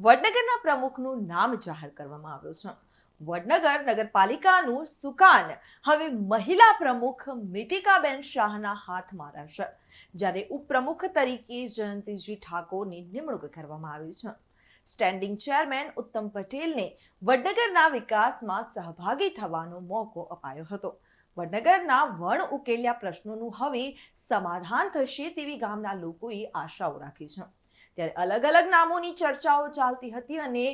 વડનગરના પ્રમુખનું નામ જાહેર કરવામાં આવ્યું છે. વડનગર નગરપાલિકાનું સુકાન હવે મહિલા પ્રમુખ મિતિકાબેન શાહના હાથમાં રહેશે. જ્યારે ઉપપ્રમુખ તરીકે જયંતિજી ઠાકોરની નિમણૂક કરવામાં આવી છે. સ્ટેન્ડિંગ ચેરમેન ઉત્તમ પટેલને વડનગરના વિકાસમાં સહભાગી થવાનો મોકો અપાયો હતો. વડનગરના વણ ઉકેલ્યા પ્રશ્નોનું હવે સમાધાન થશે તેવી ગામના લોકોએ આશાઓ રાખી છે. ત્યારે અલગ અલગ નામોની ચર્ચાઓ ચાલતી હતી અને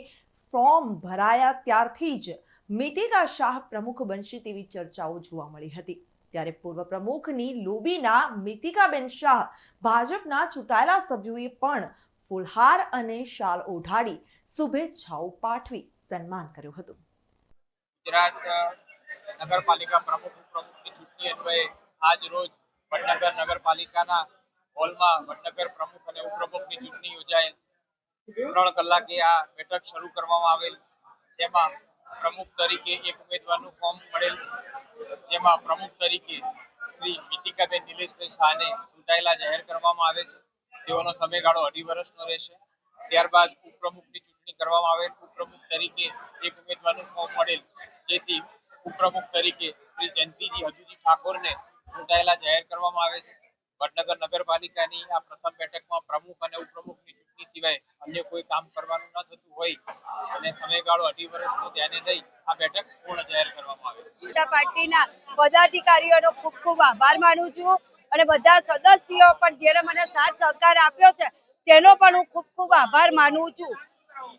ફોર્મ ભરાયા ત્યારથી જ મિતિકા શાહ પ્રમુખ બનશે તેવી ચર્ચાઓ જોવા મળી હતી. ત્યારે પૂર્વ પ્રમુખની લોબીના મિતિકાબેન શાહ ભાજપના ચૂંટાયેલા સભ્યોએ પણ ફૂલહાર અને શાલ ઓઢાડી શુભેચ્છાઓ પાઠવી સન્માન કર્યું હતું. ગુજરાત નગરપાલિકા પ્રમુખ, ઉપપ્રમુખની ચૂંટણી અન્વયે આજ રોજ વડનગર નગરપાલિકાના હોલમાં વડનગર પ્રમુખ અને ઉપપ્રમુખની ચૂંટણી યોજાયેલ. ત્રણ કલાકે આ બેઠક શરૂ કરવામાં આવેલ, જેમાં પ્રમુખ તરીકે એક ઉમેદવારનું ફોર્મ મળેલ, જેમાં પ્રમુખ તરીકે શ્રી ગીતિકાબેન નિલેશભાઈ શાહને ચૂંટાયેલા જાહેર કરવામાં આવે છે. તેઓનો સમયગાળો અઢી વર્ષનો રહેશે. ત્યારબાદ ઉપપ્રમુખની ચૂંટણી કરવામાં આવેલ, ઉપપ્રમુખ તરીકે એક ઉમેદવારનું ફોર્મ મળેલ. જેથી ઉપપ્રમુખ તરીકે શ્રી જયંતિજી હજુજી ઠાકોરને ચૂંટાયેલા જાહેર કરવામાં આવે છે. વડનગર નગરપાલિકાની આ પ્રથમ બેઠકમાં પ્રમુખ અને ઉપપ્રમુખની ચૂંટણી સિવાય અન્ય કોઈ કામ કરવાનું ન થતું હોય અને સમયગાળો અઢી વર્ષનો ધ્યાને લઈ આ બેઠક પૂર્ણ જાહેર કરવામાં આવી જનતા પાર્ટીના પદાધિકારીઓનો ખૂબ ખૂબ આભાર માનું છું અને બધા સદસ્યો પણ જેણે મને સાથ સહકાર આપ્યો છે, તેનો પણ હું ખૂબ ખૂબ આભાર માનું છું.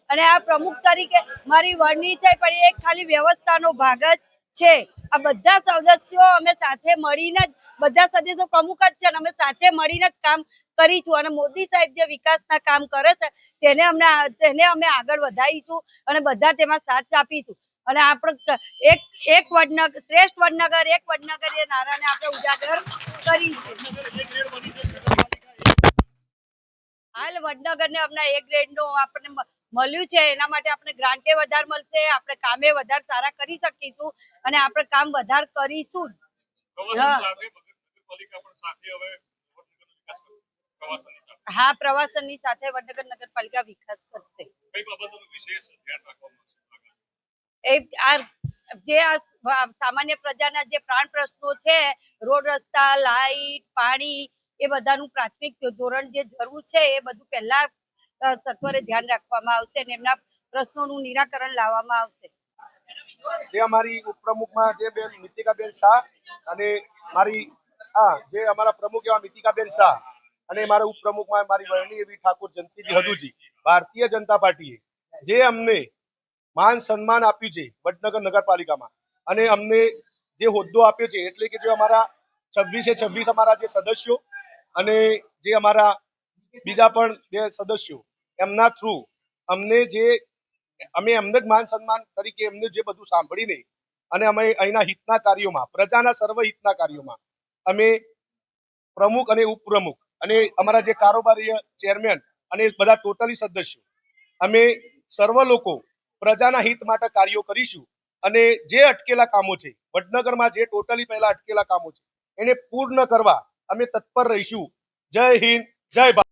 અને આ પ્રમુખ તરીકે મારી વરણી છે પણ એ ખાલી વ્યવસ્થાનો ભાગ જ છે. આ બધા સદસ્યો અમે સાથે મળીને જ, બધા સદસ્યો પ્રમુખ જ છે અમે સાથે મળીને જ કામ કરીશું. અને મોદી સાહેબ જે વિકાસના કામ કરે છે, તેને અમને તેને અમે આગળ વધારીશું અને બધા તેમાં સાથ આપીશું. અને આપણે એક એક વડનગર, શ્રેષ્ઠ વડનગર, એક વડનગર એ નારાને આપણે ઉજાગર કરીશું. હાલ વડનગરને હમણાં એ ગ્રેડનું આપણને મળ્યું છે. એના માટે આપણે ગ્રાન્ટે વધારે મળશે આપણે કામે વધારે સારા કરી શકીશું અને આપણે કામ વધારે કરીશું હા. પ્રવાસનની સાથે. વડનગર નગરપાલિકા વિકાસ કરશે. એ આ જે સામાન્ય પ્રજાના જે પ્રાણ પ્રશ્નો છે રોડ રસ્તા લાઈટ પાણી એ બધાનું પ્રાથમિક ધોરણ જે જરૂર છે એ બધું પહેલા સત્વરે ધ્યાન રાખવામાં આવશે અને એમના પ્રશ્નોનું નિરાકરણ લાવવામાં આવશે. જે અમારી ઉપપ્રમુખમાં જે બેન મિતિકાબેન શાહ અને મારી, હા, જે અમારા પ્રમુખ એવા મિતિકાબેન શાહ અને મારા ઉપપ્રમુખમાં મારી વરણી એવી ઠાકોર જંતીજી હદુજી ભારતીય જનતા પાર્ટીએ જે અમને માન સન્માન આપ્યું છે વડનગર નગરપાલિકામાં અને અમને જે હોદ્દો આપ્યો છે એટલે કે જે અમારા છવ્વીસે છવ્વીસ અમારા જે સદસ્યો અને જે અમારા બીજા પણ બે સદસ્યો એમના થ્રુ અમને જે, અમે એમને જ માન સન્માન તરીકે એમને જે બધું સાંભળીને અને અમે અહીંના હિતના કાર્યોમાં, પ્રજાના સર્વ હિતના કાર્યોમાં, અમે પ્રમુખ અને ઉપપ્રમુખ અને અમારા જે કારોબારી ચેરમેન અને બધા ટોટલી સદસ્યો, અમે સર્વ લોકો પ્રજાના હિત માટે કાર્યો કરીશું અને જે અટકેલા કામો છે, વડનગરમાં જે ટોટલી પહેલા અટકેલા કામો છે, એને પૂર્ણ કરવા અમે તત્પર રહીશું. જય હિન્દ, જય ભારત.